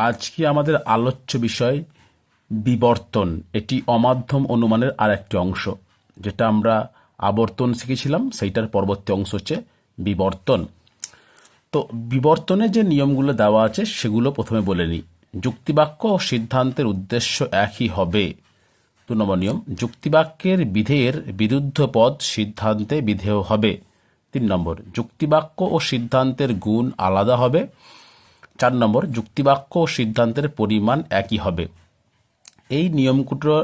আজকে আমাদের আলোচ্য বিষয় বিবর্তন। এটি অমাধ্যম অনুমানের আর একটি অংশ। যেটা আমরা আবর্তন শিখেছিলাম, সেইটার পরবর্তী অংশ হচ্ছে বিবর্তন। তো বিবর্তনে যে নিয়মগুলো দেওয়া আছে, সেগুলো প্রথমে বলে নিই। যুক্তিবাক্য ও সিদ্ধান্তের উদ্দেশ্য একই হবে। দু নম্বর নিয়ম, যুক্তিবাক্যের বিধেয়ের বিরুদ্ধ পদ সিদ্ধান্তে বিধেয় হবে। তিন নম্বর, যুক্তিবাক্য ও সিদ্ধান্তের গুণ আলাদা হবে। চার নম্বর, যুক্তিবাক্য ও সিদ্ধান্তের পরিমাণ একই হবে। এই নিয়মগুলো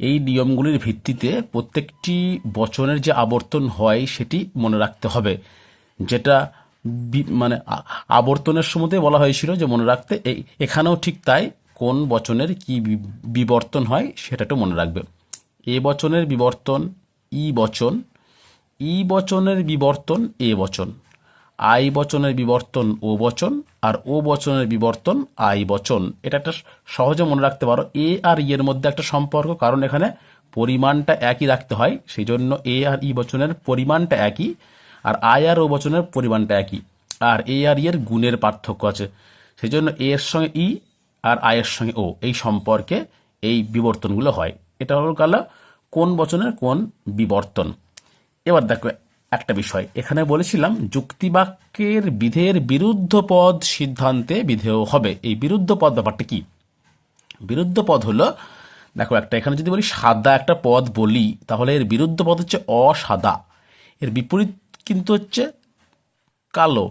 এই নিয়মগুলির ভিত্তিতে প্রত্যেকটি বচনের যে আবর্তন হয়, সেটি মনে রাখতে হবে। যেটা মানে আবর্তনের সময়তে বলা হয়েছিল যে মনে রাখতে এই এখানেও ঠিক তাই, কোন বচনের কি বিবর্তন হয়, সেটা একটু মনে রাখবে। এ বচনের বিবর্তন, ই বচন, ই বচনের বিবর্তন, এ বচন। আই বচনের বিবর্তন ও বচন আর ও বচনের বিবর্তন আই বচন। এটা একটা সহজে মনে রাখতে পারো। এ আর ই এর মধ্যে একটা সম্পর্ক, কারণ এখানে পরিমাণটা একই রাখতে হয় সেই জন্য এ আর ই বচনের পরিমাণটা একই আর আই আর ও বচনের পরিমাণটা একই। আর এ আর ই এর গুণের পার্থক্য আছে সেই জন্য এ এর সঙ্গে ই আর আই এর সঙ্গে ও, এই সম্পর্কে এই বিবর্তনগুলো হয়। এটা হলো কালা কোন বচনের কোন বিবর্তন। এবার দেখো একটা বিষয়। এখানে বলেছিলাম, যুক্তিবাক্যের বিধের বিরুদ্ধ পদ সিদ্ধান্তে বিধেয় হবে। এই বিরুদ্ধ পদ ব্যাপারটা কি? বিরুদ্ধ পদ হলো, দেখো একটা, এখানে যদি বলি সাদা একটা পদ বলি, তাহলে এর বিরুদ্ধ পদ হচ্ছে অসাদা। এর বিপরীত কিন্তু হচ্ছে কালো।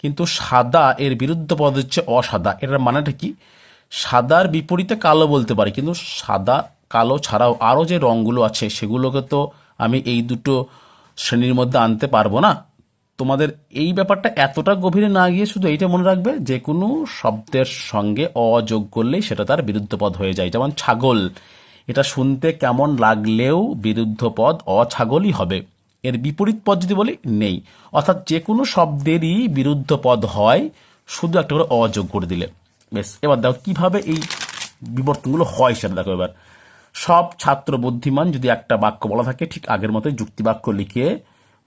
কিন্তু সাদা এর বিরুদ্ধ পদ হচ্ছে অসাদা। এটার মানেটা কি? সাদার বিপরীতে কালো বলতে পারি, কিন্তু সাদা কালো ছাড়াও আরও যে রঙগুলো আছে, সেগুলোকে তো আমি এই দুটো শ্রেণির মধ্যে আনতে পারব না। তোমাদের এই ব্যাপারটা এতটা গভীরে না গিয়ে শুধু এইটা মনে রাখবে, যে কোনো শব্দের সঙ্গে অযোগ যোগ করলেই সেটা তার বিরুদ্ধ পদ হয়ে যায়। যেমন ছাগল, এটা শুনতে কেমন লাগলেও বিরুদ্ধ পদ অছাগলই হবে। এর বিপরীত পদ যদি বলি, নেই। অর্থাৎ যে কোনো শব্দেরই বিরুদ্ধ পদ হয়, শুধু একটা করে অযোগ করে দিলে। বেশ এবার দেখো কীভাবে এই বিবর্তনগুলো হয় সেটা দেখো এবার। সব ছাত্র বুদ্ধিমান যদি একটা বাক্য বলা থাকে, ঠিক আগের মতো যুক্তিবাক্য লিখে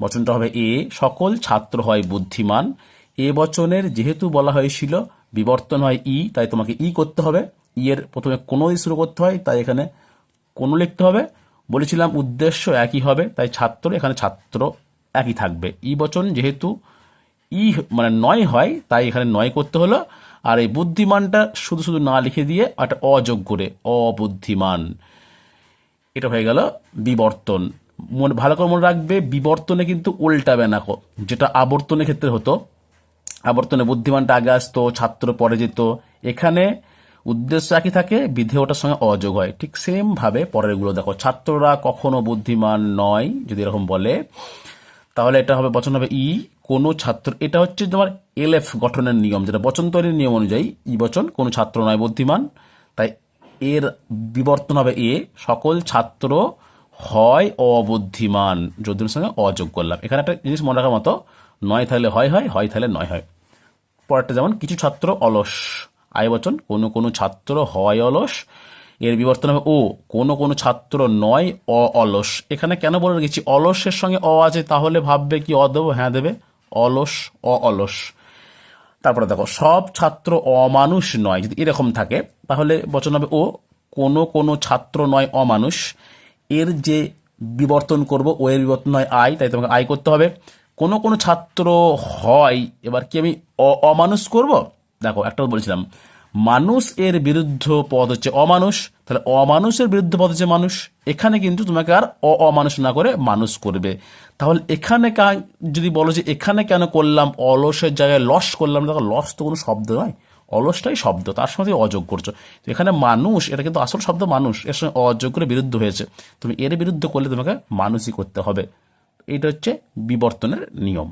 বচনটা হবে এ, সকল ছাত্র হয় বুদ্ধিমান। এ বচনের যেহেতু বলা হয়েছিল, বিবর্তন হয় ই, তাই তোমাকে ই করতে হবে। ই এর প্রথমে কোনো শুরু করতে হয়, তাই এখানে কোনো লিখতে হবে। বলেছিলাম উদ্দেশ্য একই হবে, তাই ছাত্র, এখানে ছাত্র একই থাকবে। ই বচন যেহেতু ই মানে নয় হয়, তাই এখানে নয় করতে হলো। আর এই বুদ্ধিমানটা শুধু শুধু না লিখে দিয়ে একটা অযোগ করে, অবুদ্ধিমান। এটা হয়ে গেল বিবর্তন। মনে, ভালো করে মনে রাখবে, বিবর্তনে কিন্তু উল্টাবে না যেটা আবর্তনের ক্ষেত্রে হতো। আবর্তনে বুদ্ধিমানটা আগে আসতো, ছাত্র পরে যেত। এখানে উদ্দেশ্য একই থাকে বিধে ওটার সঙ্গে অযোগ হয়। ঠিক সেম ভাবে পরেরগুলো দেখো। ছাত্ররা কখনো বুদ্ধিমান নয়, যদি এরকম বলে। তাহলে এটা হবে বচন হবে ই, কোনো ছাত্র, এটা হচ্ছে তোমার এলএফ গঠনের নিয়ম, যেটা বচন তৈরির নিয়ম অনুযায়ী ই বচন, কোনো ছাত্র নয় বুদ্ধিমান, তাই এর বিবর্তন হবে এ, সকল ছাত্র হয় অবুদ্ধিমান। যদির সঙ্গে অযোগ করলাম এখানে একটা জিনিস মনে রাখার মতো, নয় থাকলে হয় হয় হয় থাকলে নয় হয়। পরেরটা যেমন, কিছু ছাত্র অলস আয় বচন, কোনো কোনো ছাত্র হয় অলস এর বিবর্তন হবে ও, কোনো কোনো ছাত্র নয়, অ, অলস। এখানে কেন বলে রেখেছি? অলসের সঙ্গে অ আছে, তাহলে ভাববে কি অ দেবো? হ্যাঁ দেবে। অলস, অ, অলস। তারপরে দেখো, সব ছাত্র অমানুষ নয়। যদি এরকম থাকে, তাহলে বচন হবে ও, কোনো কোনো ছাত্র নয়, অমানুষ। এর যে বিবর্তন করব, ও এর বিবর্তন হয় আয় তাই তোমাকে আয় করতে হবে। কোনো কোনো ছাত্র হয়, এবার কি আমি অমানুষ করব? দেখো, একটা বলেছিলাম। মানুষ এর বিরুদ্ধ পদ হচ্ছে অমানুষ। তাহলে অমানুষের বিরুদ্ধ পদ হচ্ছে মানুষ। এখানে কিন্তু তোমাকে আর অ অমানুষ না করে মানুষ করবে। তাহলে এখানে যদি বলো যে এখানে কেন করলাম, অলসের জায়গায় লস করলাম, দেখো লস তো কোনো শব্দ নয়। অলসটাই শব্দ, তার সঙ্গে অযোগ করছ। এখানে মানুষ, এটা কিন্তু আসল শব্দ মানুষ, এর সঙ্গে অযোগ করে বিরুদ্ধ হয়েছে। তুমি এর বিরুদ্ধে করলে তোমাকে মানুষই করতে হবে। এটা হচ্ছে বিবর্তনের নিয়ম।